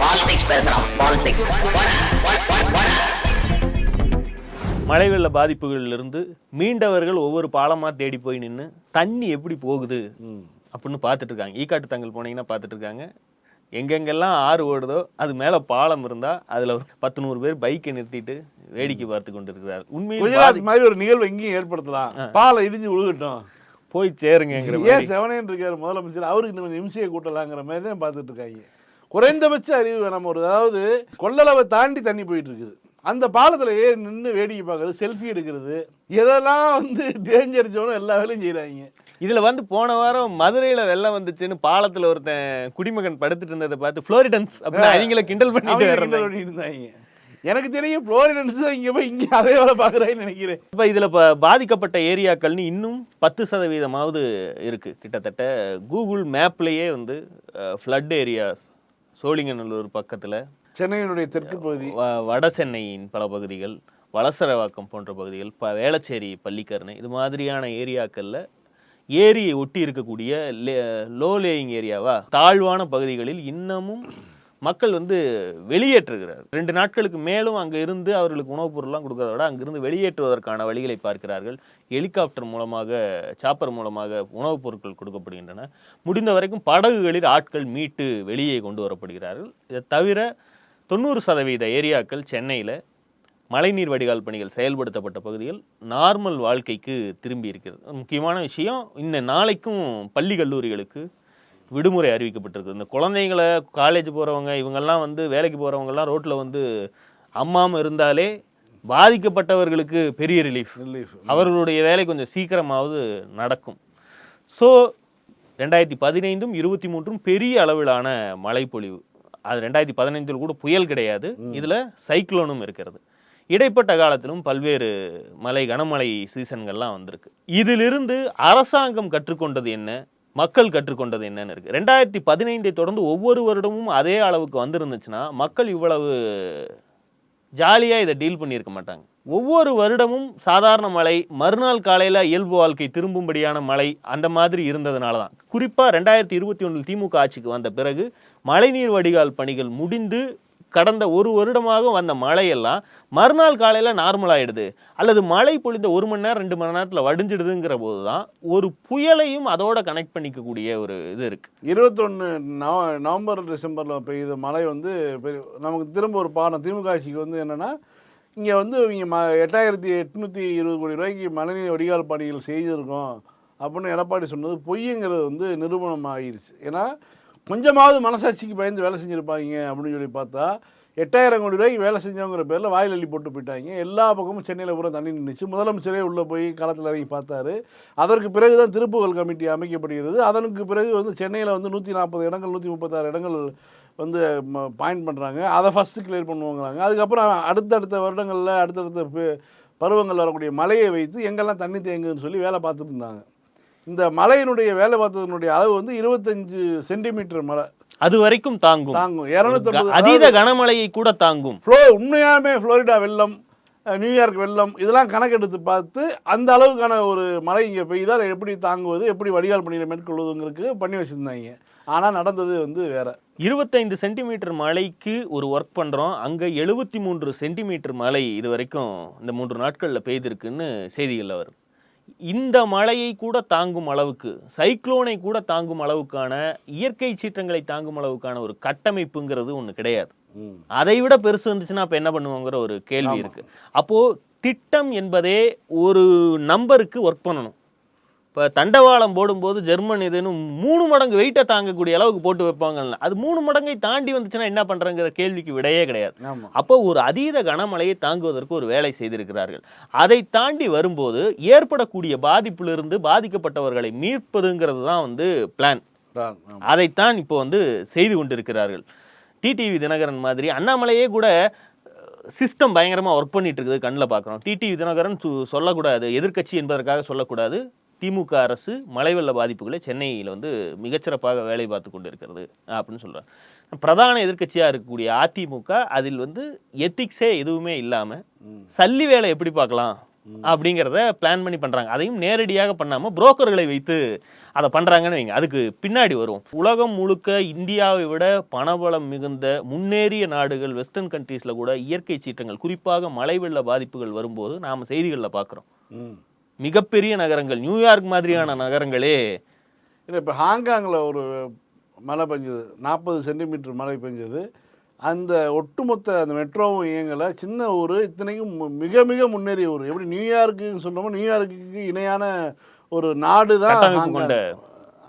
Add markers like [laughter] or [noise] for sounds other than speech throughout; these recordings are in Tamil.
பாலிடிக்ஸ் பேசுறான் பாலிடிக்ஸ் மழை வெள்ள பாதிப்புகளிலிருந்து மீண்டவர்கள் ஒவ்வொரு பாலமா தேடி போய் நின்று தண்ணி எப்படி போகுது? அப்படின்னு பார்த்துட்டு இருக்காங்க ஈக்காட்டு தங்கல் போனீங்கன்னா பார்த்துட்டு இருக்காங்க எங்கெங்கெல்லாம் ஆறு ஓடுதோ அது மேல பாலம் இருந்தா அதுல ஒரு பத்து நூறு பேர் பைக்கை நிறுத்திட்டு வேடிக்கை பார்த்து கொண்டு இருக்கிறார் உண்மையில் மாதிரி ஒரு நிகழ்வு எங்கேயும் ஏற்படுத்தலாம். பாலை இடிஞ்சு விழுகட்டும். போய் சேருங்கிற ஏன் செவனேன்னு இருக்காரு முதலமைச்சர்? அவருக்கு இன்னும் கொஞ்சம் இம்சையை கூட்டலாங்கிற மாதிரி தான் பார்த்துட்டு இருக்காங்க குறைந்தபட்ச அறிவு நம்ம ஒரு அதாவது கொள்ளளவை தாண்டி தண்ணி போயிட்டு இருக்குது அந்த பாலத்தில் ஏறி நின்று வேடிக்கை பார்க்கறது செல்ஃபி எடுக்கிறது இதெல்லாம் வந்து டேஞ்சர் ஜோனும் எல்லா வேலையும் செய்கிறாங்க இதுல வந்து போன வாரம் மதுரையில வெள்ளம் வந்துச்சுன்னு பாலத்துல ஒருத்தன் குடிமகன் படுத்துட்டு இருந்ததை பார்த்து ஃப்ளோரிடன்ஸ் அப்படின்னு அவங்கள கிண்டல் பண்ணிட்டு இருந்தாங்க. எனக்கு தெரியும் புளோரிடன்ஸ் இங்கே போய் இங்கே அதே வேலை பார்க்குறாங்கன்னு நினைக்கிறேன். இப்போ இதில் இப்போ பாதிக்கப்பட்ட ஏரியாக்கள்னு இன்னும் பத்து சதவீதமாவது இருக்குது கிட்டத்தட்ட கூகுள் மேப்லேயே வந்து ஃப்ளட் ஏரியாஸ் சோழிங்கநல்லூர் பக்கத்தில் சென்னையினுடைய தெற்கு பகுதி. வட சென்னையின் பல பகுதிகள் வலசரவாக்கம் போன்ற பகுதிகள் இப்போ வேளச்சேரி பள்ளிக்கரணை இது மாதிரியான ஏரியாக்களில் ஏரியை ஒட்டி இருக்கக்கூடிய லோ லேயிங் ஏரியாவா? தாழ்வான பகுதிகளில் இன்னமும் மக்கள் வந்து வெளியேற்றுகிறார். ரெண்டு நாட்களுக்கு மேலும் அங்கே இருந்து அவர்களுக்கு உணவுப் பொருள்லாம் கொடுக்கறத விட அங்கிருந்து வெளியேற்றுவதற்கான வழிகளை பார்க்கிறார்கள். ஹெலிகாப்டர் மூலமாக சாப்பர் மூலமாக உணவுப் பொருட்கள் கொடுக்கப்படுகின்றன. முடிந்த வரைக்கும் படகுகளில் ஆட்கள் மீட்டு வெளியே கொண்டு வரப்படுகிறார்கள். இதை தவிர தொண்ணூறு சதவீத ஏரியாக்கள் சென்னையில் மழைநீர் வடிகால் பணிகள் செயல்படுத்தப்பட்ட பகுதிகள் நார்மல் வாழ்க்கைக்கு திரும்பி இருக்கிறது. முக்கியமான விஷயம் இந்த நாளைக்கும் பள்ளி கல்லூரிகளுக்கு விடுமுறை அறிவிக்கப்பட்டிருக்கு இந்த குழந்தைங்களை காலேஜ் போகிறவங்க இவங்கெல்லாம் வந்து வேலைக்கு போகிறவங்கெல்லாம் ரோட்டில் வந்து அம்மாம இருந்தாலே பாதிக்கப்பட்டவர்களுக்கு பெரிய ரிலீஃப் ரிலீஃப் அவர்களுடைய வேலை கொஞ்சம் சீக்கிரமாவது நடக்கும். ஸோ ரெண்டாயிரத்தி பதினைந்தும் இருபத்தி மூன்றும் பெரிய அளவிலான மழைப்பொழிவு. அது ரெண்டாயிரத்தி பதினைந்தில் கூட புயல் கிடையாது. இதில் சைக்ளோனும் இருக்கிறது. இடைப்பட்ட காலத்திலும் பல்வேறு மழை கனமழை சீசன்கள்லாம் வந்திருக்கு. இதிலிருந்து அரசாங்கம் கற்றுக்கொண்டது என்ன? மக்கள் கற்றுக்கொண்டது என்னன்னு இருக்குது ரெண்டாயிரத்தி பதினைந்தை தொடர்ந்து ஒவ்வொரு வருடமும் அதே அளவுக்கு வந்திருந்துச்சுன்னா மக்கள் இவ்வளவு ஜாலியாக இதை டீல் பண்ணியிருக்க மாட்டாங்க. ஒவ்வொரு வருடமும் சாதாரண மழை மறுநாள் காலையில் இயல்பு வாழ்க்கை திரும்பும்படியான மழை அந்த மாதிரி இருந்ததுனால தான். குறிப்பாக ரெண்டாயிரத்தி இருபத்தி ஒன்றில் திமுக ஆட்சிக்கு வந்த பிறகு மழைநீர் வடிகால் பணிகள் முடிந்து கடந்த ஒரு வருடமாக வந்த மழையெல்லாம் மறுநாள் காலையில் நார்மல் அல்லது மழை பொழிந்த ஒரு மணி நேரம் ரெண்டு மணி நேரத்தில் வடிஞ்சிடுதுங்கிற போது தான் ஒரு புயலையும் அதோட கனெக்ட் பண்ணிக்கக்கூடிய ஒரு இது இருக்குது இருபத்தொன்று நவ நவம்பர் டிசம்பரில் பெய்த மழை வந்து நமக்கு திரும்ப ஒரு பாடம். திமுக ஆட்சிக்கு வந்து என்னென்னா இங்கே வந்து இங்கே ம எட்டாயிரத்தி எட்நூற்றி இருபது கோடி ரூபாய்க்கு மழைநீர் வடிகால் பணிகள் செய்திருக்கோம் அப்படின்னு எடப்பாடி சொன்னது பொய்யுங்கிறது வந்து நிரூபணம் ஆகிருச்சு ஏன்னா கொஞ்சமாவது மனசாட்சிக்கு பயந்து வேலை செஞ்சுருப்பாங்க அப்படின்னு சொல்லி பார்த்தா எட்டாயிரம் கோடி ரூபாய்க்கு வேலை செஞ்சவங்கிற பேரில் வாயில் அள்ளி போட்டு போயிட்டாங்க. எல்லா பக்கமும் சென்னையில் பூரா தண்ணி நின்றுச்சு முதலமைச்சரே உள்ளே போய் களத்தில் இறங்கி பார்த்தாரு. அதற்கு பிறகு தான் திருப்புகழ் கமிட்டி அமைக்கப்படுகிறது. அதற்கு பிறகு வந்து சென்னையில் வந்து நூற்றி நாற்பது இடங்கள் நூற்றி முப்பத்தாறு இடங்கள் வந்து பாயிண்ட் பண்ணுறாங்க அதை ஃபஸ்ட்டு கிளியர் பண்ணுவோங்கிறாங்க. அதுக்கப்புறம் அடுத்தடுத்த வருடங்களில் அடுத்தடுத்த பருவங்கள் வரக்கூடிய மலையை வைத்து எங்கெல்லாம் தண்ணி தேங்குன்னு சொல்லி வேலை பார்த்துட்டு இருந்தாங்க. இந்த மழையினுடைய வேலை பார்த்ததனுடைய அளவு வந்து இருபத்தஞ்சு சென்டிமீட்டர் மழை அது வரைக்கும் தாங்கும். தாங்கும். இரநூத்தம்பது அதீத கனமழையை கூட தாங்கும். ஃப்ளோ உண்மையாலுமே ஃப்ளோரிடா வெள்ளம் நியூயார்க் வெள்ளம் இதெல்லாம் கணக்கெடுத்து பார்த்து அந்த அளவுக்கான ஒரு மழை இங்கே பெய்தால் எப்படி தாங்குவது எப்படி வடிகால் பணிகளை மேற்கொள்வதுங்கிறதுக்கு பண்ணி வச்சுருந்தாங்க. ஆனால் நடந்தது வந்து வேற. இருபத்தைந்து சென்டிமீட்டர் மழைக்கு ஒரு ஒர்க் பண்ணுறோம் அங்கே எழுபத்தி மூன்று சென்டிமீட்டர் மழை இது வரைக்கும் இந்த மூன்று நாட்களில் பெய்திருக்குன்னு செய்திகளில் வருது இந்த மழையை கூட தாங்கும் அளவுக்கு சைக்ளோனை கூட தாங்கும் அளவுக்கான இயற்கை சீற்றங்களை தாங்கும் அளவுக்கான ஒரு கட்டமைப்புங்கிறது ஒன்று கிடையாது. அதை விட பெருசு இருந்துச்சுன்னா அப்போ என்ன பண்ணுவோங்கிற ஒரு கேள்வி இருக்கு. அப்போ திட்டம் என்பதே ஒரு நம்பருக்கு ஒர்க் பண்ணணும். இப்போ தண்டவாளம் போடும்போது ஜெர்மன் இதுன்னு மூணு மடங்கு வெயிட்டை தாங்கக்கூடிய அளவுக்கு போட்டு வைப்பாங்கல்ல. அது மூணு மடங்கை தாண்டி வந்துச்சுன்னா என்ன பண்றங்கிற கேள்விக்கு விடையே கிடையாது. அப்போ ஒரு அதீத கனமழையை தாங்குவதற்கு ஒரு வேலை செய்திருக்கிறார்கள். அதை தாண்டி வரும்போது ஏற்படக்கூடிய பாதிப்பிலிருந்து பாதிக்கப்பட்டவர்களை மீட்பதுங்கிறது தான் வந்து பிளான் அதைத்தான் இப்போ வந்து செய்து கொண்டிருக்கிறார்கள். டிடிவி தினகரன் மாதிரி அண்ணாமலையே கூட சிஸ்டம் பயங்கரமாக ஒர்க் பண்ணிட்டு இருக்குது கண்ணில் பார்க்குறோம். டிடிவி தினகரன் சு- சொல்லக்கூடாது. எதிர்க்கட்சி என்பதற்காக சொல்லக்கூடாது. திமுக அரசு மழை வெள்ள பாதிப்புகளை சென்னையில் வந்து மிகச்சிறப்பாக வேலை பார்த்து கொண்டு இருக்கிறது அப்படின்னு சொல்கிறார் பிரதான எதிர்கட்சியாக இருக்கக்கூடிய அதிமுக அதில் வந்து எத்திக்ஸே எதுவுமே இல்லாமல் சல்லி வேலை எப்படி பார்க்கலாம் அப்படிங்கிறத பிளான் பண்ணி பண்றாங்க. அதையும் நேரடியாக பண்ணாம புரோக்கர்களை வைத்து அதை பண்றாங்கன்னு வைங்க. அதுக்கு பின்னாடி வரும். உலகம் முழுக்க இந்தியாவை விட பணபலம் மிகுந்த முன்னேறிய நாடுகள் வெஸ்டர்ன் கண்ட்ரீஸ்ல கூட இயற்கை சீற்றங்கள் குறிப்பாக மழை வெள்ள பாதிப்புகள் வரும்போது நாம செய்திகள்ல பார்க்குறோம். மிகப்பெரிய நகரங்கள் நியூயார்க் மாதிரியான நகரங்களே. இல்லை இப்போ ஹாங்காங்கில் ஒரு மழை பெஞ்சது. நாற்பது சென்டிமீட்டர் மழை பெஞ்சது. அந்த ஒட்டுமொத்த அந்த மெட்ரோவும் இயங்கலை. சின்ன ஊர் இத்தனைக்கும் மிக மிக முன்னேறிய ஊர். எப்படி நியூயார்க்குன்னு சொல்கிறோமோ நியூயார்க்குக்கு இணையான ஒரு நாடு தான். கொண்ட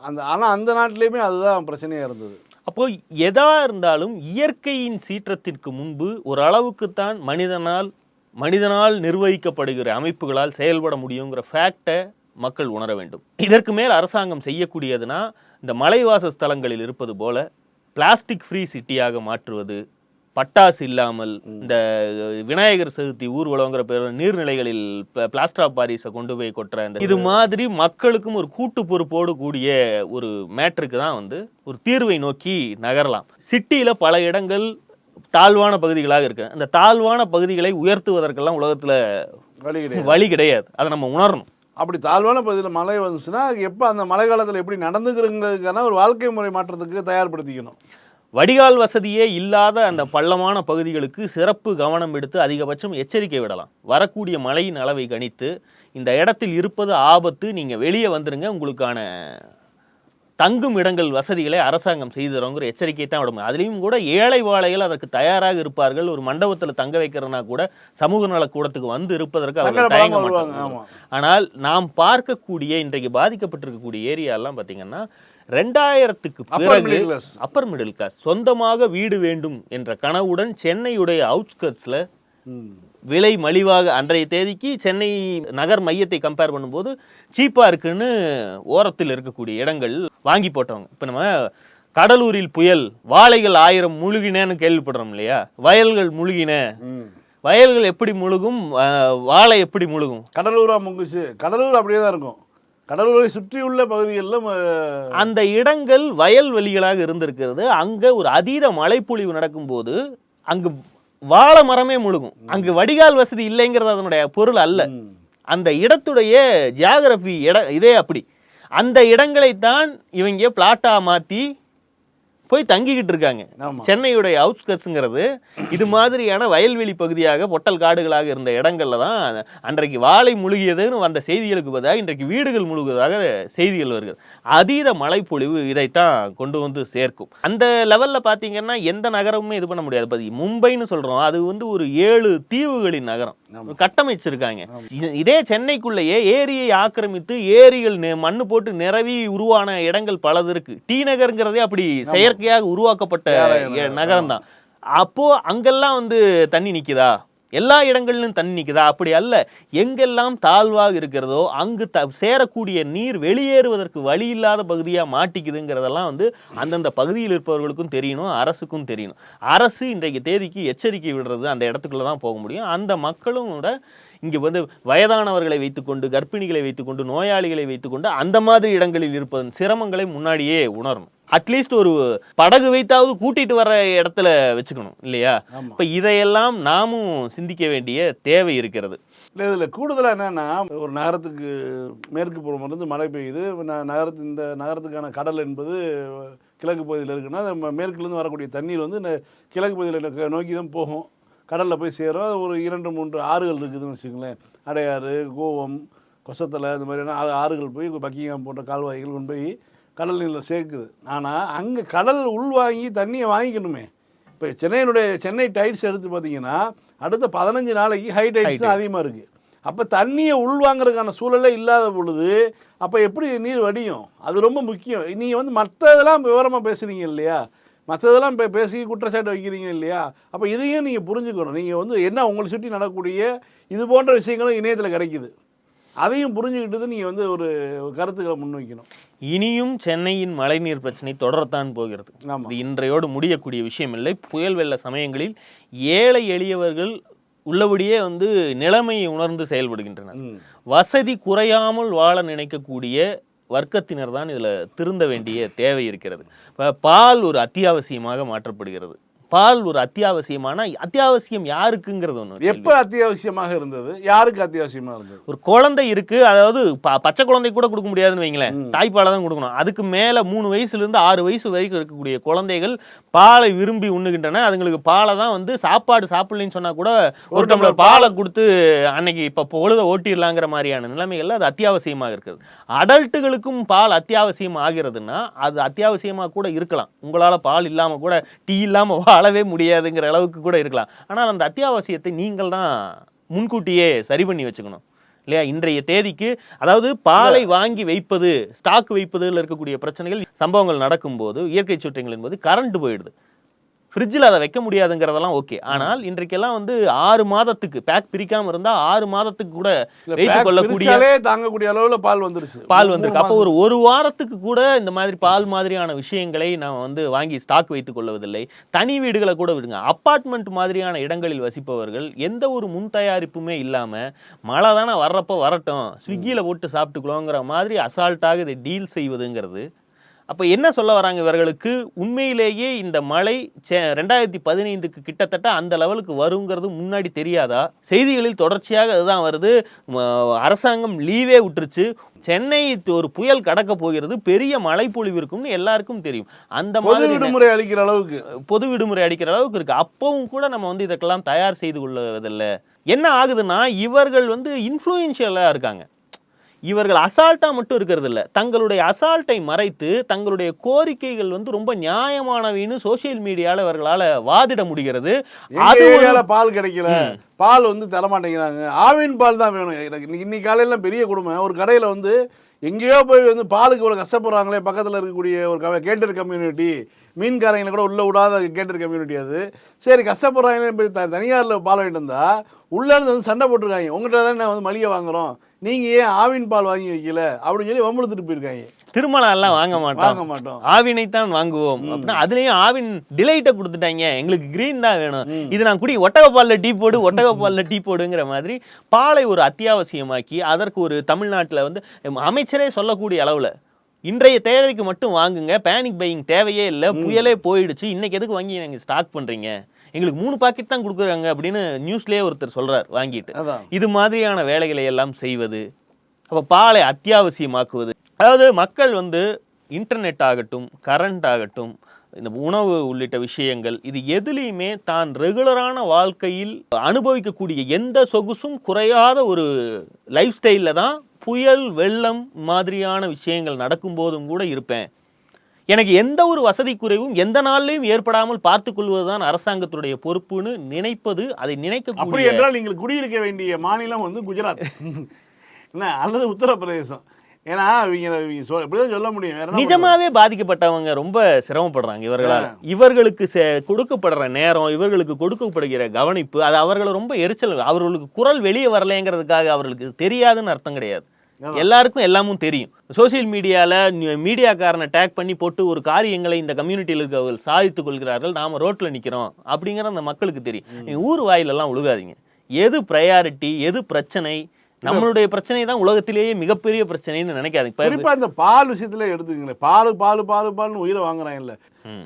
அந்த ஆனால் அந்த நாட்டிலையுமே அதுதான் பிரச்சனையாக இருந்தது. அப்போ எதா இருந்தாலும் இயற்கையின் சீற்றத்திற்கு முன்பு ஒரு அளவுக்குத்தான் மனிதனால் மனிதனால் நிர்வகிக்கப்படுகிற அமைப்புகளால் செயல்பட முடியுங்கிற ஃபேக்டை மக்கள் உணர வேண்டும். இதற்கு மேல் அரசாங்கம் செய்யக்கூடியதுனா இந்த மலைவாச ஸ்தலங்களில் இருப்பது போல பிளாஸ்டிக் ஃப்ரீ சிட்டியாக மாற்றுவது பட்டாசு இல்லாமல் இந்த விநாயகர் சதுர்த்தி ஊர்வலங்கிற பேர் நீர்நிலைகளில் பிளாஸ்டர் ஆஃப் பாரிஸை கொண்டு போய் கொட்டுற இந்த இது மாதிரி மக்களுக்கும் ஒரு கூட்டு பொறுப்போடு கூடிய ஒரு மேட்ருக்கு தான் வந்து ஒரு தீர்வை நோக்கி நகரலாம். சிட்டியில பல இடங்கள் தாழ்வான பகுதிகளாக இருக்கு. அந்த தாழ்வான பகுதிகளை உயர்த்துவதற்கெல்லாம் உலகத்துல வழி கிடையாது. அதை நம்ம உணரணும். அப்படி தாழ்வான பகுதியில் மழை வந்துச்சுன்னா எப்போ அந்த மழை காலத்தில் எப்படி நடந்துக்கிறதுக்கான ஒரு வாழ்க்கை முறை மாற்றத்துக்கு தயார்படுத்திக்கணும். வடிகால் வசதியே இல்லாத அந்த பள்ளமான பகுதிகளுக்கு சிறப்பு கவனம் எடுத்து அதிகபட்சம் எச்சரிக்கை விடலாம். வரக்கூடிய மழையின் அளவை கணித்து இந்த இடத்தில் இருப்பது ஆபத்து நீங்க வெளியே வந்துருங்க உங்களுக்கான தங்கும் இடங்கள் வசதிகளை அரசாங்கம் செய்து தரோங்கிற எச்சரிக்கை தான் விடணும் அதுலேயும் கூட ஏழை வாழைகள் அதற்கு தயாராக இருப்பார்கள். ஒரு மண்டபத்தில் தங்க வைக்கிறதுனா கூட சமூக நலக்கூடத்துக்கு வந்து இருப்பதற்கு அவர்கள் தயங்க மாட்டாங்க. ஆனால் நாம் பார்க்கக்கூடிய இன்றைக்கு பாதிக்கப்பட்டிருக்கக்கூடிய ஏரியாலாம் பார்த்தீங்கன்னா ரெண்டாயிரத்துக்கு பிறகு அப்பர் மிடில் கிளாஸ் சொந்தமாக வீடு வேண்டும் என்ற கனவுடன் சென்னையுடைய அவுட்ஸ்கட்ஸில் விலை மலிவாக அன்றைய தேதிக்கு சென்னை நகர் மையத்தை கம்பேர் பண்ணும்போது சீப்பாக இருக்குன்னு ஓரத்தில் இருக்கக்கூடிய இடங்கள் வாங்கி போட்டவங்க. இப்போ நம்ம கடலூரில் புயல் வாழைகள் ஆயிரம் முழுகினேன்னு கேள்விப்படுறோம் இல்லையா? வயல்கள் முழுகின. வயல்கள் எப்படி முழுகும்? வாழை எப்படி முழுகும்? கடலூரா முங்குச்சு. கடலூர் அப்படியே தான் இருக்கும். கடலூரை சுற்றியுள்ள பகுதிகளில் அந்த இடங்கள் வயல்வெளிகளாக இருந்திருக்கிறது. அங்க ஒரு அதீத மழைப்பொழிவு நடக்கும்போது அங்கு வாழை மரமே முழுகும். அங்கு வடிகால் வசதி இல்லைங்கிறது அதனுடைய பொருள் அல்ல. அந்த இடத்துடைய ஜியாகிரபி இட இதே அப்படி. அந்த இடங்களைத்தான் இவங்க பிளாட்டாக மாற்றி போய் தங்கிக்கிட்டு இருக்காங்க. சென்னையுடைய அவுட்ஸ்கட்ஸுங்கிறது இது மாதிரியான வயல்வெளி பகுதியாக பொட்டல் காடுகளாக இருந்த இடங்கள்ல தான் அன்றைக்கு வாழை முழுகியதுன்னு வந்த செய்திகளுக்கு பதிலாக இன்றைக்கு வீடுகள் முழுகுவதாக செய்திகள் வருகிறது. அதீத மழைப்பொழிவு இதைத்தான் கொண்டு வந்து சேர்க்கும். அந்த லெவல்ல பாத்தீங்கன்னா எந்த நகரமுமே இது பண்ண முடியாது. பாதி மும்பைன்னு சொல்றோம். அது வந்து ஒரு ஏழு தீவுகளின் நகரம். கட்டமைச்சிருக்காங்க. இது- சென்னைக்குள்ளேயே ஏரியை ஆக்கிரமித்து ஏரிகள் மண்ணு போட்டு நிரவி உருவான இடங்கள் பலது இருக்கு. டி நகர்ங்கிறதே அப்படி செயற்கையாக உருவாக்கப்பட்ட. நகரம் தான் அப்போ அங்கெல்லாம் வந்து தண்ணி நிக்குதா? எல்லா இடங்களிலும் தண்ணி நிக்குதா? அப்படி அல்ல. எங்கெல்லாம் தாழ்வாக இருக்கிறதோ அங்கு த சேரக்கூடிய நீர் வெளியேறுவதற்கு வழி இல்லாத பகுதியாக மாட்டிக்குதுங்கிறதெல்லாம் வந்து அந்தந்த பகுதியில் இருப்பவர்களுக்கும் தெரியணும் அரசுக்கும் தெரியணும். அரசு இன்றைக்கு தேதிக்கு எச்சரிக்கை விடுறது அந்த இடத்துக்குள்ள தான் போக முடியும். அந்த மக்களும் கூட இங்கே வந்து வயதானவர்களை வைத்துக்கொண்டு கர்ப்பிணிகளை வைத்துக்கொண்டு நோயாளிகளை வைத்துக்கொண்டு அந்த மாதிரி இடங்களில் இருப்பதன் சிரமங்களை முன்னாடியே உணரணும். அட்லீஸ்ட் ஒரு படகு வைத்தாவது கூட்டிட்டு வர இடத்துல வச்சுக்கணும் இல்லையா? இப்ப இதையெல்லாம் நாமும் சிந்திக்க வேண்டிய தேவை இருக்கிறது. இல்லை இதில் கூடுதலாக என்னன்னா ஒரு நகரத்துக்கு மேற்கு புறமிருந்து மழை பெய்யுது. நகரத்து இந்த நகரத்துக்கான கடல் என்பது கிழக்கு பகுதியில் இருக்குன்னா அது ம- மேற்குலேருந்து வரக்கூடிய தண்ணீர் வந்து இந்த கிழக்கு பகுதியில் நோக்கி தான் போகும். கடலில் போய் சேரும். ஒரு இரண்டு மூன்று ஆறுகள் இருக்குதுன்னு வச்சுக்கோங்களேன். அடையாறு கோவம் கொசத்தலை இந்த மாதிரியான ஆறு ஆறுகள் போய் பக்கிங்காம் போன்ற கால்வாய்கள் கொண்டு போய் கடல் நீரில் சேர்க்குது. ஆனால் அங்கே கடல் உள்வாங்கி தண்ணியை வாங்கிக்கணுமே. இப்போ சென்னையினுடைய சென்னை டைட்ஸ் எடுத்து பார்த்தீங்கன்னா அடுத்த பதினஞ்சு நாளைக்கு ஹை டைட்ஸ் தான் அதிகமாக இருக்குது அப்போ தண்ணியை உள்வாங்கிறதுக்கான சூழலே இல்லாத பொழுது அப்போ எப்படி நீர் வடியும்? அது ரொம்ப முக்கியம். நீங்கள் வந்து மற்றதெல்லாம் விவரமாக பேசுகிறீங்க இல்லையா? மற்றதெல்லாம் இப்போ பேசி குற்றச்சாட்டு வைக்கிறீங்க இல்லையா? அப்போ இதையும் நீங்கள் புரிஞ்சுக்கணும். நீங்கள் வந்து என்ன உங்களை சுற்றி நடக்கக்கூடிய இது போன்ற விஷயங்களும் இணையத்தில் கிடைக்குது. அதையும் புரிஞ்சுக்கிட்டு நீங்கள் வந்து ஒரு கருத்துக்களை முன்வைக்கணும். இனியும் சென்னையின் மழைநீர் பிரச்சனை தொடரத்தான் போகிறது. இது இன்றையோடு முடியக்கூடிய விஷயம் இல்லை புயல் வெள்ள சமயங்களில் ஏழை எளியவர்கள் உள்ளபடியே வந்து நிலைமையை உணர்ந்து செயல்படுகின்றனர். வசதி குறையாமல் வாழ நினைக்கக்கூடிய வர்க்கத்தினர் தான் இதுல திருந்த வேண்டிய தேவை இருக்கிறது. இப்ப பால் ஒரு அத்தியாவசியமாக மாற்றப்படுகிறது. பால் ஒரு அத்தியாவசியமான அத்தியாவசியம் யாருக்குங்கிறது ஒன்று எப்ப அத்தியாவசியமாக இருந்தது? யாருக்கு அத்தியாவசியமா இருந்தது? ஒரு குழந்தை இருக்கு அதாவது பச்சை குழந்தை கூட கொடுக்க முடியாதுன்னு வைங்களேன். தாய்ப்பாலை தான் கொடுக்கணும். அதுக்கு மேல மூணு வயசுல இருந்து ஆறு வயசு வரைக்கும் இருக்கக்கூடிய குழந்தைகள் பாலை விரும்பி உண்ணுகின்றன. அதுங்களுக்கு பாலை தான் வந்து சாப்பாடு சாப்பிடலன்னு சொன்னா கூட ஒரு டம்ளர் பாலை கொடுத்து அன்னைக்கு இப்ப பொழுத ஓட்டிடலாங்கிற மாதிரியான நிலைமைகள்ல அது அத்தியாவசியமாக இருக்குது. அடல்ட்டுகளுக்கும் பால் அத்தியாவசியம் ஆகிறதுனா அது அத்தியாவசியமா கூட இருக்கலாம். உங்களால பால் இல்லாம கூட டீ இல்லாம வாழவே முடியாதுங்கிற அளவுக்கு கூட இருக்கலாம். ஆனால் அந்த அத்தியாவசியத்தை நீங்கள் தான் முன்கூட்டியே சரி பண்ணி வச்சுக்கணும். இல்லையா? இன்றைய தேதிக்கு அதாவது பாலை வாங்கி வைப்பது ஸ்டாக் வைப்பதில் இருக்கக்கூடிய பிரச்சனைகள் சம்பவங்கள் நடக்கும்போது இயற்கை சுற்றங்கள் என்பது கரண்ட் போயிடுது. ஃப்ரிட்ஜில் அதை வைக்க முடியாதுங்கிறதெல்லாம் ஓகே ஆனால் இன்றைக்கெல்லாம் வந்து ஆறு மாதத்துக்கு பேக் பிரிக்காம இருந்தா ஆறு மாதத்துக்கு கூட pack கொள்ளக்கூடிய தாங்கக்கூடிய அளவுல பால் வந்துருச்சு. பால் வந்திருக்கு. அப்போ. ஒரு ஒரு வாரத்துக்கு கூட இந்த மாதிரி பால் மாதிரியான விஷயங்களை நாம் வந்து வாங்கி ஸ்டாக் வைத்துக் கொள்வதில்லை. தனி வீடுகளை கூட விடுங்க. அப்பார்ட்மெண்ட் மாதிரியான இடங்களில் வசிப்பவர்கள் எந்த ஒரு முன் தயாரிப்புமே இல்லாம மழை தானே வர்றப்போ வரட்டும். ஸ்விக்கியில போட்டு சாப்பிட்டுக்கலாங்கிற மாதிரி அசால்ட்டாக இதை டீல் செய்வதுங்கிறது. அப்போ என்ன சொல்ல வராங்க இவர்களுக்கு? உண்மையிலேயே இந்த மழை ரெண்டாயிரத்தி பதினைந்துக்கு கிட்டத்தட்ட அந்த லெவலுக்கு வருங்கிறது முன்னாடி தெரியாதா? செய்திகளில் தொடர்ச்சியாக அதுதான் வருது. அரசாங்கம் லீவே விட்டுருச்சு. சென்னை ஒரு புயல் கடக்க போகிறது. பெரிய மழை பொழிவு இருக்கும்னு எல்லாருக்கும் தெரியும். அந்த மாதிரி விடுமுறை அளிக்கிற அளவுக்கு. பொது விடுமுறை அடிக்கிற அளவுக்கு இருக்கு. அப்பவும் கூட நம்ம வந்து இதற்கெல்லாம் தயார் செய்து கொள்வதில்லை. என்ன ஆகுதுன்னா இவர்கள் வந்து இன்ஃப்ளூயன்ஷியலாக இருக்காங்க. இவர்கள் அசால்ட்டா மட்டும் இருக்கிறது இல்ல தங்களுடைய அசால்ட்டை மறைத்து தங்களுடைய கோரிக்கைகள் வந்து ரொம்ப நியாயமானவைன்னு சோஷியல் மீடியால இவர்களால வாதிட முடிகிறது. அது பால் கிடைக்கல. பால் வந்து தர மாட்டேங்கிறாங்க. ஆவின் பால் தான் வேணும். எனக்கு இன்னைக்கு- காலையில பெரிய கொடுமை. ஒரு கடையில வந்து எங்கேயோ போய் வந்து பாலுக்கு இவ்வளோ கஷ்டப்படுறாங்களே பக்கத்தில் இருக்கக்கூடிய ஒரு க கேட்டர் கம்யூனிட்டி மீன்காரங்களை கூட உள்ள விடாத கேட்டர் கம்யூனிட்டி அது. சரி கஷ்டப்படுறாங்களே போய் த தனியாரில் பால் வாங்கிட்டு வந்தா உள்ள இருந்து வந்து சண்டை போட்டிருக்காங்க. உங்கள்கிட்ட தான் நான் வந்து மளிகை வாங்குறோம். நீங்க ஏன் ஆவின் பால் வாங்கி வைக்கல? அப்படின்னு சொல்லி வம்புழுத்துட்டு போயிருக்காங்க. திருமணம் எல்லாம் வாங்க மாட்டோம். வாங்க மாட்டோம். ஆவினைத்தான் வாங்குவோம். அப்படின்னா அதுலயும் ஆவின் டிலைட்டை கொடுத்துட்டாங்க. எங்களுக்கு கிரீன் தான் வேணும். இது நான் குடி ஒட்டகப்பால்ல டீ போடு ஒட்டகப்பால்ல டீ போடுங்கிற மாதிரி பாலை ஒரு அத்தியாவசியமாக்கி அதற்கு ஒரு தமிழ்நாட்டுல வந்து அமைச்சரே சொல்லக்கூடிய அளவுல இன்றைய தேவைக்கு மட்டும் வாங்குங்க. பேனிக் பையிங் தேவையே இல்லை. புயலே போயிடுச்சு. இன்னைக்கு எதுக்கு வாங்கி நீங்க ஸ்டாக் பண்றீங்க? எங்களுக்கு மூணு பாக்கெட் தான் கொடுக்குறாங்க அப்படின்னு நியூஸ்லயே ஒருத்தர் சொல்றார் வாங்கிட்டு. இது மாதிரியான வேலைகளை எல்லாம் செய்வது அப்போ பாலை அத்தியாவசியமாக்குவது. அதாவது மக்கள் வந்து இன்டர்நெட் ஆகட்டும் கரண்ட் ஆகட்டும் இந்த உணவு உள்ளிட்ட விஷயங்கள் இது எதுலேயுமே தான் ரெகுலரான வாழ்க்கையில் அனுபவிக்கக்கூடிய எந்த சொகுசும் குறையாத ஒரு லைஃப் ஸ்டைலில் தான் புயல் வெள்ளம் மாதிரியான விஷயங்கள் நடக்கும்போதும் கூட இருப்பேன். எனக்கு எந்த ஒரு வசதி குறைவும் எந்த நாள்லையும் ஏற்படாமல் பார்த்துக் கொள்வதுதான் அரசாங்கத்துடைய பொறுப்புன்னு நினைப்பது அதை அப்படி நினைக்கக்கூடிய என்றால் நீங்கள் குடியிருக்க வேண்டிய மாநிலம் வந்து குஜராத். என்ன? அல்லது உத்தரப்பிரதேசம். ஏன்னா இவங்க சொல்ல முடியும். நிஜமாவே பாதிக்கப்பட்டவங்க ரொம்ப சிரமப்படுறாங்க இவர்களால். இவர்களுக்கு கொடுக்கப்படுற நேரம் இவர்களுக்கு கொடுக்கப்படுகிற கவனிப்பு அது அவர்களை ரொம்ப எரிச்சல் அவர்களுக்கு குரல் வெளியே வரலைங்கிறதுக்காக அவர்களுக்கு தெரியாதுன்னு அர்த்தம் கிடையாது. எல்லாருக்கும் எல்லாமும் தெரியும். சோஷியல் மீடியால மீடியாக்காரனை டேக் பண்ணி போட்டு ஒரு காரியங்களை இந்த கம்யூனிட்டியில் இருக்கவர்கள் சாதித்துக் கொள்கிறார்கள் நாம ரோட்ல நிக்கிறோம் அப்படிங்கிற அந்த மக்களுக்கு தெரியும். நீங்க ஊர் வாயிலெல்லாம் உழுகாதீங்க. எது ப்ரையாரிட்டி எது பிரச்சனை நம்மளுடைய பிரச்சனை தான் உலகத்திலேயே மிகப்பெரிய பிரச்சனைன்னு நினைக்காதீங்க. இப்ப குறிப்பா இந்த பால் விஷயத்துல எடுத்துக்கங்களேன். பால் பால் பால் பால்னு உயிரை வாங்குறாங்கல்ல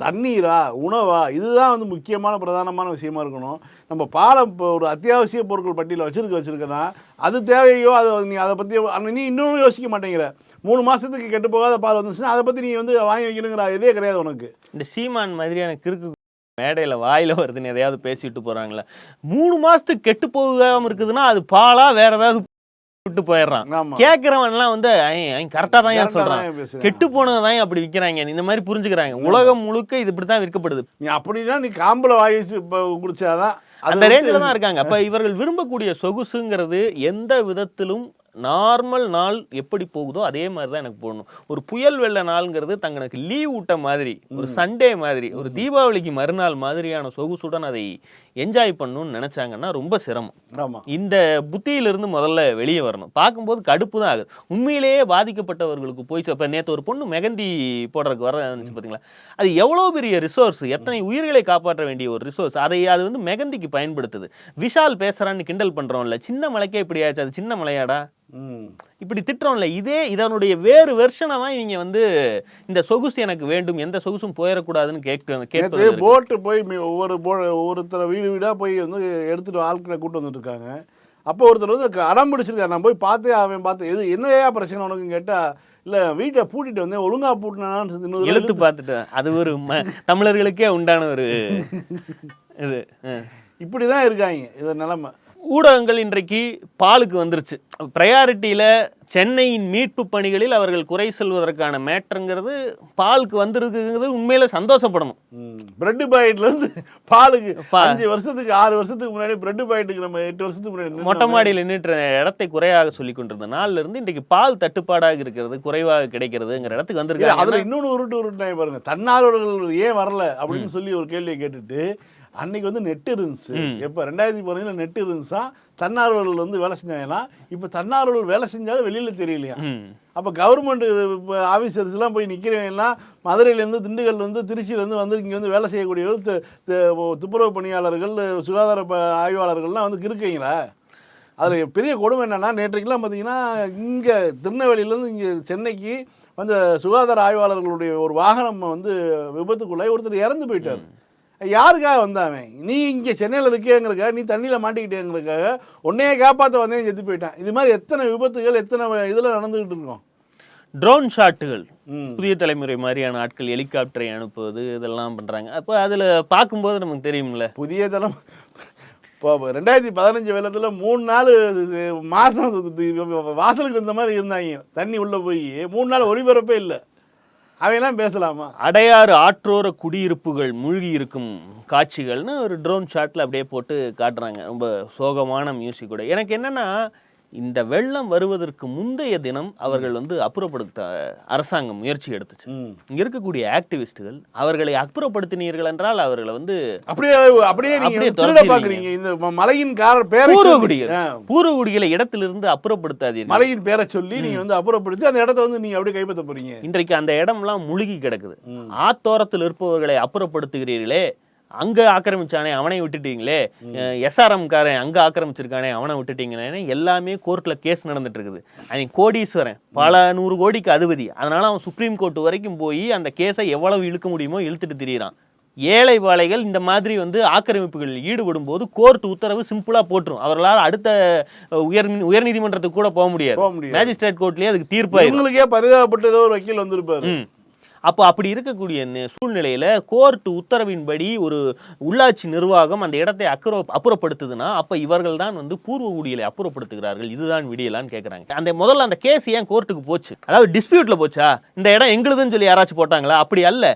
தண்ணீரா உணவா இதுதான் வந்து முக்கியமான பிரதானமான விஷயமா இருக்கணும். நம்ம பாலை இப்போ ஒரு அத்தியாவசிய பொருட்கள் பட்டியல வச்சிருக்க வச்சிருக்க தான் அது தேவையோ அது நீ அதை பத்தி ஆனா நீ இன்னும் யோசிக்க மாட்டேங்கிற. மூணு மாசத்துக்கு கெட்டு போகாத பால் வந்துச்சுன்னா அதை பத்தி நீ வந்து வாங்கி வைக்கணுங்கிற இதே கிடையாது உனக்கு. இந்த சீமான் மாதிரியான கிறுக்கு மேடையில வாயில வருதுன்னு எதையாவது பேசிட்டு போறாங்களா. மூணு மாசத்துக்கு கெட்டு போகாம இருக்குதுன்னா அது பாலா வேற ஏதாவது விட்டு போயிடுறான். ஆமா. கேட்கறவன் எல்லாம் வந்து கரெக்டா தான் ஏன் சொல்றான். கெட்டு போனதான் அப்படி விக்கிறாங்க. இந்த மாதிரி புரிஞ்சுக்கிறாங்க. உலகம் முழுக்க இது இப்படித்தான் விற்கப்படுது. நீ அப்படின்னா நீ காம்புல வாங்கி குடிச்சாதான் அந்த ரேஞ்சில தான் இருக்காங்க. அப்ப இவர்கள் விரும்பக்கூடிய சொகுசுங்கிறது எந்த விதத்திலும் நார்மல் நாள் எப்படி போகுதோ அதே மாதிரி தான் எனக்கு போடணும். ஒரு புயல் வெள்ள நாள்ங்கிறது தங்களுக்கு லீவ் விட்ட மாதிரி ஒரு சண்டே மாதிரி ஒரு தீபாவளிக்கு மறுநாள் மாதிரியான சொகுசுடன் அதை என்ஜாய் பண்ணணும்னு நினைச்சாங்கன்னா ரொம்ப சிரமம். இந்த புத்தியிலிருந்து முதல்ல வெளியே வரணும். பார்க்கும்போது கடுப்பு தான் ஆகுது. உண்மையிலேயே பாதிக்கப்பட்டவர்களுக்கு போய் இப்போ நேற்று ஒரு பொண்ணு மெகந்தி போடுறதுக்கு வர இருந்துச்சு பார்த்தீங்களா அது எவ்வளோ பெரிய ரிசோர்ஸ் எத்தனை உயிர்களை காப்பாற்ற வேண்டிய ஒரு ரிசோர்ஸ் அதை அது வந்து மெகந்திக்கு பயன்படுத்துது. விஷால் பேசுறான்னு கிண்டல் பண்றோம்ல சின்ன மலைக்கே இப்படி ஆச்சு அது சின்ன மலையாடா? இப்படி திட்டுறோம்ல இதே இதனுடைய வேறு வெர்ஷனை தான் இவங்க வந்து இந்த சொகுசு எனக்கு வேண்டும் எந்த சொகுசும் போயிடக்கூடாதுன்னு கேட்க கேட்பது போட்டு போய் ஒவ்வொரு போ ஒவ்வொருத்தர வீடு வீடாக போய் வந்து எடுத்துட்டு ஆட்களை கூட்டு வந்துட்டு இருக்காங்க அப்போ ஒருத்தர் வந்து அடம் பிடிச்சிருக்காரு. நான் போய் பார்த்தே அவன் பார்த்தேன். எது என்னையா பிரச்சனை உனக்கு கேட்டால் இல்லை வீட்டை பூட்டிட்டு வந்தேன் ஒழுங்கா பூட்டினான்னு எழுத்து பார்த்துட்டு அது ஒரு தமிழர்களுக்கே உண்டான ஒரு இது. [laughs] இப்படி தான் இருக்காங்க. இது நிலைமை. ஊடகங்கள் இன்றைக்கு பாலுக்கு வந்துருச்சு. ப்ரையாரிட்டியில் சென்னையின் மீட்பு பணிகளில் அவர்கள் குறை சொல்வதற்கான மேட்டருங்கிறது பாலுக்கு வந்திருக்குங்கிறது உண்மையில சந்தோஷப்படணும். பிரெட் பாக்கெட்லேருந்து பாலுக்கு அஞ்சு வருஷத்துக்கு ஆறு வருஷத்துக்கு முன்னாடி பிரெட் பாக்கெட்டுக்கு நம்ம எட்டு வருஷத்துக்கு முன்னாடி. மொட்டை மாடியில் நின்றுட்டு இடத்தை குறையாக சொல்லி கொண்டிருந்த நாள்ல இருந்து இன்றைக்கு பால் தட்டுப்பாடாக இருக்கிறது குறைவாக கிடைக்கிறதுங்கிற இடத்துக்கு வந்திருக்காங்க. அதுல இன்னொன்னு உருட்டு உருட்டாங்க பாருங்க. தன்னார்வலர்கள் ஏன் வரல அப்படின்னு சொல்லி ஒரு கேள்வியை கேட்டுட்டு அன்னைக்கு வந்து நெட் இருந்துச்சு. எப்ப ரெண்டாயிரத்தி பதினஞ்சுல நெட் இருந்துச்சா? தன்னார்வலர்கள் வந்து வேலை செஞ்சாங்கன்னா இப்ப தன்னார்வலர்கள் வேலை செஞ்சாலும் வெளியில தெரியலையா. அப்ப கவர்மெண்ட் ஆபீசர்ஸ் எல்லாம் போய் நிக்கிறவங்க எல்லாம் மதுரையில இருந்து திண்டுக்கல்ல இருந்து திருச்சியில இருந்து வந்து இங்க வந்து வேலை செய்யக்கூடியவர்கள் துப்புரவு பணியாளர்கள் சுகாதார ஆய்வாளர்கள்லாம் வந்து இருக்கீங்களா? அதில் பெரிய கொடுமை என்னன்னா நேற்றைக்கெல்லாம் பார்த்தீங்கன்னா இங்கே திருநெல்வேலியிலேருந்து இங்கே சென்னைக்கு வந்த சுகாதார ஆய்வாளர்களுடைய ஒரு வாகனம் வந்து விபத்துக்குள்ளாய் ஒருத்தர் இறந்து போயிட்டார். யாருக்காக வந்தாவன் நீ இங்கே சென்னையில் இருக்கேங்கிறக்காக நீ தண்ணியில் மாட்டிக்கிட்டேங்கிறதுக்காக உன்னையே காப்பாற்ற வந்தேன் செத்து போயிட்டான். இது மாதிரி எத்தனை விபத்துகள் எத்தனை இதில் நடந்துகிட்டு இருக்கோம்? ட்ரோன் ஷாட்டுகள் புதிய தலைமுறை மாதிரியான ஆட்கள் ஹெலிகாப்டரை அனுப்புவது இதெல்லாம் பண்றாங்க. அப்போ அதுல பார்க்கும்போது நமக்கு தெரியும்ல. புதிய தளம். இப்போ ரெண்டாயிரத்தி பதினஞ்சு வெள்ளத்தில் மூணு நாள் மாதம் வாசலுக்கு வந்த மாதிரி இருந்தாங்க. தண்ணி உள்ளே போய் மூணு நாள் ஒளிபரப்பே இல்லை. அவையெல்லாம் பேசலாமா? அடையாறு ஆற்றோர குடியிருப்புகள் மூழ்கி இருக்கும் காட்சிகள்னு ஒரு ட்ரோன் ஷாட்டில் அப்படியே போட்டு காட்டுறாங்க. ரொம்ப சோகமான மியூசிக்கோட எனக்கு என்னன்னா இந்த வெள்ளம் வருவதற்கு முந்தைய தினம் அவர்கள் வந்து அப்புறப்படுத்த அரசாங்கம் முயற்சி எடுத்துச்சு. இங்க இருக்கக்கூடிய ஆக்டிவிஸ்டுகள் அவர்களை அப்புறப்படுத்தினீர்கள் என்றால் அவர்களை வந்து அப்படியே அப்படியே. பாக்குறீங்க இந்த மலையின் பூர்வகுடிகள். பூர்வகுடிகளை இடத்திலிருந்து அப்புறப்படுத்தாதீர்கள். மலையின் பேரை சொல்லி நீங்க வந்து அப்புறப்படுத்தி அந்த இடத்த வந்து நீங்க அப்படியே கைப்பற்ற போறீங்க. இன்றைக்கு அந்த இடம்லாம் முழுகி கிடக்குது. ஆத்தோரத்தில் இருப்பவர்களை அப்புறப்படுத்துகிறீர்களே. அங்க ஆக்கிரமிச்சானே அவனை விட்டுட்டீங்களே. எஸ்ஆர்எம் காரன் அங்க ஆக்கிரமிச்சிருக்கானே அவனை விட்டுட்டீங்களே எல்லாமே கோர்ட்ல கேஸ் நடந்துட்டு இருக்குது அவன் கோடீஸ்வரன் பல நூறு கோடிக்கு அதிபதி. அதனால அவன் சுப்ரீம் கோர்ட் வரைக்கும் போய் அந்த கேஸை எவ்வளவு இழுக்க முடியுமோ இழுத்துட்டு திரியிறான். ஏழை வாழைகள் இந்த மாதிரி வந்து ஆக்கிரமிப்புகளில் ஈடுபடும் போது கோர்ட் உத்தரவு சிம்பிளா போட்டுரும். அவர்களால் அடுத்த உயர் உயர்நீதிமன்றத்துக்கு கூட போக முடியாது. மேஜிஸ்ட்ரேட் கோர்ட்லயே அதுக்கு தீர்ப்பாயிரும். இவங்களுக்கே பரிதாபப்பட்ட ஏதோ ஒரு வக்கீல் வந்திருப்பாரு. அப்போ அப்படி இருக்கக்கூடிய சூழ்நிலையில கோர்ட் உத்தரவின்படி ஒரு உள்ளாட்சி நிர்வாகம் அந்த இடத்தை அப்புற அப்புறப்படுத்துதுன்னா அப்ப இவர்கள் தான் வந்து பூர்வ குடிகளை அப்புறப்படுத்துகிறார்கள். இதுதான் விடியலான்னு கேக்குறாங்க. அந்த முதல்ல அந்த கேஸ் ஏன் கோர்ட்டுக்கு போச்சு? அதாவது டிஸ்பியூட்ல போச்சா? இந்த இடம் எங்களுதுன்னு சொல்லி யாராச்சும் போட்டாங்களா? அப்படி அல்ல.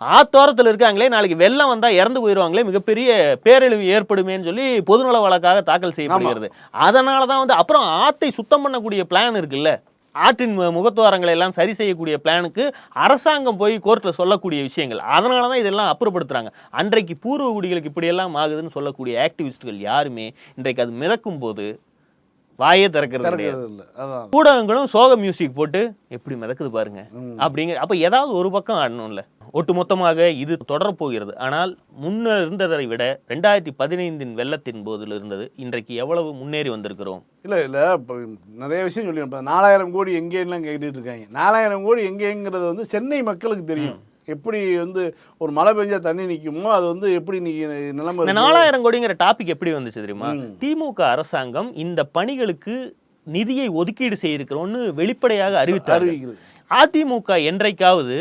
ஆத்தோரத்தில் இருக்காங்களே நாளைக்கு வெள்ளம் வந்தா இறந்து போயிடுவாங்களே மிகப்பெரிய பேரழிவு ஏற்படுமேன்னு சொல்லி பொதுநல வழக்காக தாக்கல் செய்யப்படுகிறது. அதனால தான் வந்து அப்புறம் ஆத்தை சுத்தம் பண்ணக்கூடிய பிளான் இருக்குல்ல? ஆற்றின் முகத்துவாரங்களை எல்லாம் சரி செய்யக்கூடிய பிளானுக்கு அரசாங்கம் போய் கோர்ட்ல சொல்லக்கூடிய விஷயங்கள். அதனால தான் இதெல்லாம் அப்புறப்படுத்துறாங்க. அன்றைக்கு பூர்வ குடிகளுக்கு இப்படியெல்லாம் ஆகுதுன்னு சொல்லக்கூடிய ஆக்டிவிஸ்ட்கள் யாருமே இன்றைக்கு அது மிதக்கும் போது வாயே திறக்கிறது ஊடகங்களும் சோக மியூசிக் போட்டு எப்படி மிதக்குது பாருங்க. அப்படிங்கிற அப்ப ஏதாவது ஒரு பக்கம் ஆடணும்ல. ஒட்டுமொத்தமாக இது தொடரப் போகிறது. ஆனால் முன்ன இருந்ததை விட ரெண்டாயிரத்தி பதினைந்தின் வெள்ளத்தின் போதில் இருந்தது இன்றைக்கு எவ்வளவு முன்னேறி வந்திருக்கிறோம்? இல்லை இல்லை இப்போ நிறைய விஷயம் சொல்லி இப்போ நாலாயிரம் கோடி எங்கேலாம் கேட்டுட்டு இருக்காங்க. நாலாயிரம் கோடி எங்கேங்கிறது வந்து சென்னை மக்களுக்கு தெரியும். எப்படி வந்து ஒரு மழை பெஞ்சா தண்ணி நிக்குமோ அது வந்து எப்படி நிலைமை. நாலாயிரம் கோடிங்கிற டாபிக் எப்படி வந்துச்சு தெரியுமா. திமுக அரசாங்கம் இந்த பணிகளுக்கு நிதியை ஒதுக்கீடு செய்திருக்கிறோம்னு வெளிப்படையாக அறிவித்தார் அறிவிக்கிறது. அதிமுக என்றைக்காவது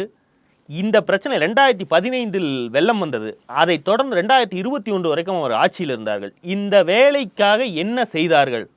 இந்த பிரச்சனை ரெண்டாயிரத்தி பதினைந்தில் வெள்ளம் வந்தது. அதைத் தொடர்ந்து ரெண்டாயிரத்தி இருபத்தி ஒன்று வரைக்கும் அவர் ஆட்சியில் இருந்தார்கள். இந்த வேலைக்காக என்ன செய்தார்கள்?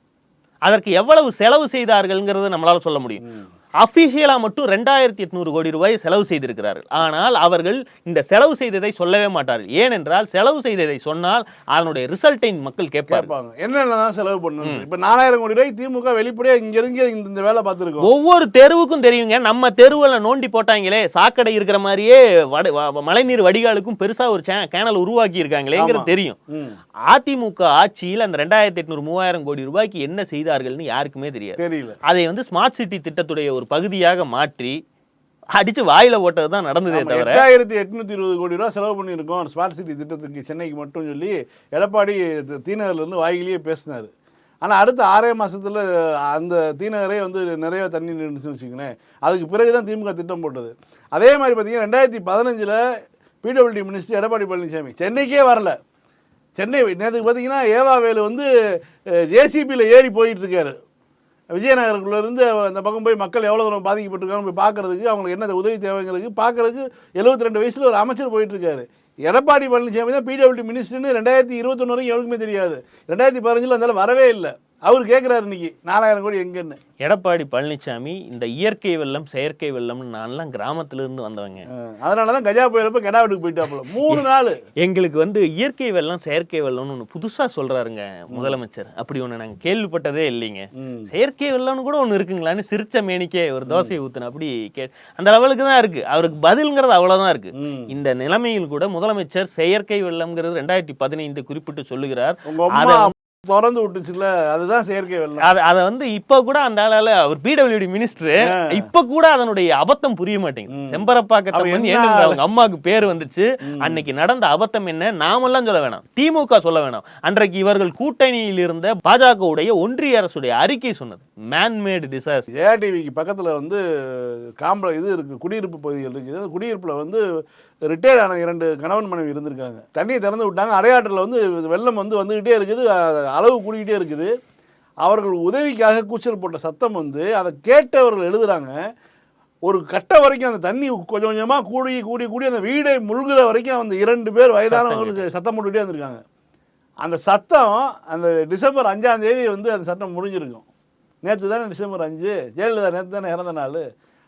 அதற்கு எவ்வளவு செலவு செய்தார்கள்ங்கிறது நம்மளால சொல்ல முடியும். அபிஷியலா மட்டும் ரெண்டாயிரத்தி எட்நூறு கோடி ரூபாய் செலவு செய்திருக்கிறார்கள். ஆனால் அவர்கள் இந்த செலவு செய்ததை சொல்லவே மாட்டார்கள். ஏனென்றால் செலவு செய்ததை சொன்னால் அதனுடைய ரிசல்ட்டை மக்கள் கேட்பாங்க. என்னென்னலாம் செலவு பண்ணணும்? இப்போ நாலாயிரம் கோடி ரூபாய் திமுக வெளிப்படையா இங்க இருந்து இந்த வேலை பார்த்துருக்கோம். ஒவ்வொரு தெருவுக்கும் தெரியுங்க. நம்ம தெருவில் நோண்டி போட்டாங்களே சாக்கடை இருக்கிற மாதிரியே வட மழைநீர் வடிகாலுக்கும் பெருசா ஒரு கேனல் உருவாக்கி இருக்காங்களேங்கிறது. தெரியும். அதிமுக ஆட்சியில் அந்த ரெண்டாயிரத்தி எட்நூறு மூவாயிரம் கோடி ரூபாய்க்கு என்ன செய்தார்கள்னு யாருக்குமே தெரியாது. அதை வந்து ஸ்மார்ட் சிட்டி திட்டத்துடைய ஒரு பகுதியாக மாற்றி அடிச்சு வாயில போட்டது தான் நடந்ததே தவிர எட்டாயிரத்தி எட்நூத்தி இருபது கோடி ரூபா செலவு பண்ணியிருக்கோம். ஸ்மார்ட் சிட்டி திட்டத்துக்கு சென்னைக்கு மட்டும் சொல்லி எடப்பாடி தி- தீநகர்ல இருந்து வாயிலேயே பேசினாரு. ஆனால் அடுத்த ஆறே மாசத்துல அந்த தீநகரே வந்து நிறைய தண்ணி நின்றுச்சுன்னு வச்சுக்கோங்களேன். அதுக்கு பிறகு தான் திமுக திட்டம் போட்டது. அதே மாதிரி பார்த்தீங்கன்னா ரெண்டாயிரத்தி பதினஞ்சில் பிடபிள்யூடி மினிஸ்டர் எடப்பாடி பழனிசாமி சென்னைக்கே வரல. சென்னை நேற்றுக்கு பார்த்தீங்கன்னா ஏவாவேலு வந்து ஜேசிபியில் ஏறி போயிட்டு விஜயநகருக்குள்ளேருந்து இருந்து அந்த பக்கம் போய் மக்கள் எவ்வளோ தூரம் பாதிக்கப்பட்டிருக்காங்க போய் பார்க்குறதுக்கு அவங்களுக்கு என்ன உதவி தேவைங்கிறதுக்கு பார்க்குறதுக்கு எழுபத்தி ரெண்டு வயசில் ஒரு அமைச்சர் போயிட்டுருக்காரு. எடப்பாடி பழனிசாமி தான் பிடபிள்யூடி மினிஸ்டர்னு ரெண்டாயிரத்தி இருபத்தொன்னு வரைக்கும் எவருக்குமே தெரியாது. ரெண்டாயிரத்தி பதினஞ்சில் அந்த வரவே இல்லை. அவர் கேட்குறாரு இன்னைக்கு நாலாயிரம் கோடி எங்கன்னு. எடப்பாடி பழனிசாமி இந்த இயற்கை வெள்ளம் செயற்கை வெள்ளம்னு நான்லாம் கிராமத்துல இருந்து வந்தவங்க. அதனால தான் கஜா புயலப்ப கெடா வீட்டுக்கு போயிட்டாப்புல. மூணு நாள். எங்களுக்கு வந்து இயற்கை வெள்ளம் செயற்கை வெள்ளம்னு ஒன்று புதுசா சொல்றாருங்க முதலமைச்சர். அப்படி ஒண்ணு நாங்க கேள்விப்பட்டதே இல்லைங்க. செயற்கை வெள்ளம்னு கூட ஒண்ணு இருக்குங்களான்னு சிரிச்ச மேனிக்கே ஒரு தோசையை ஊத்துன அப்படி கே அந்த லெவலுக்கு தான் இருக்கு. அவருக்கு பதில்ங்கிறது அவ்வளவுதான் இருக்கு. இந்த நிலைமையில் கூட முதலமைச்சர் செயற்கை வெள்ளம்ங்கிறது ரெண்டாயிரத்தி பதினைந்து குறிப்பிட்டு சொல்லுகிறார். திறந்து விட்டுச்சுல அதுதான் செயற்கை வெள்ளம். அத அத வந்து இப்ப கூட அந்த ஆளால அவர் பிடபிள்யூடி மினிஸ்டர் இப்ப கூட அதனுடைய அபத்தம் புரிய மாட்டேங்குது. செம்பரப்பாக்கத்தை வந்து அவங்க அம்மாவுக்கு பேர் வந்துச்சு. அன்னைக்கு நடந்த அபத்தம் என்ன? நாமெல்லாம் சொல்ல வேணாம். திமுக சொல்ல வேணாம். அன்றைக்கு இவர்கள் கூட்டணியில் இருந்த பாஜகவுடைய ஒன்றிய அரசுடைய அறிக்கை சொன்னது. மேன்மேடு டிசாஸ்டர் ஜெயா டிவிக்கு பக்கத்தில் வந்து காம்பள இது இருக்குது குடியிருப்பு பகுதிகள் இருக்குது குடியிருப்பில் வந்து ரிட்டையர்ட் ஆன இரண்டு கணவன் மனைவி இருந்திருக்காங்க. தண்ணியை திறந்து விட்டாங்க. அடையாற்றில் வந்து வெள்ளம் வந்து வந்துக்கிட்டே இருக்குது. அளவு கூடிக்கிட்டே இருக்குது. அவர்கள் உதவிக்காக கூச்சல் போட்ட சத்தம் வந்து அதை கேட்டவர்கள் எழுதுறாங்க. ஒரு கட்ட வரைக்கும் அந்த தண்ணி கொஞ்சம் கொஞ்சமாக கூடி கூடி கூடி அந்த வீடை முழுகிற வரைக்கும் அந்த இரண்டு பேர் வயதானவங்களுக்கு சத்தம் போட்டுக்கிட்டே இருந்திருக்காங்க. அந்த சத்தம் அந்த டிசம்பர் அஞ்சாம் தேதி வந்து அந்த சட்டம் முடிஞ்சிருக்கும். நேற்று தானே டிசம்பர் அஞ்சு? ஜெயலலிதா நேற்று தானே இறந்த நாள்.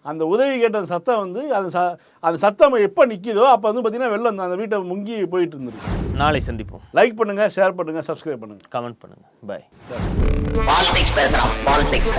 அந்த உதவி கேட்ட சத்தம் வந்து அந்த ச அந்த சத்தம் எப்போ நிற்கிதோ அப்போ வந்து பார்த்தீங்கன்னா வெள்ளம் அந்த வீட்டை முங்கி போயிட்டு இருந்திருக்கு. நாளை சந்திப்போம். லைக் பண்ணுங்கள் ஷேர் பண்ணுங்கள் சப்ஸ்கிரைப் பண்ணுங்கள் கமெண்ட் பண்ணுங்க. பை பாலிடிக்ஸ் பேசுறான் பாலிடிக்ஸ்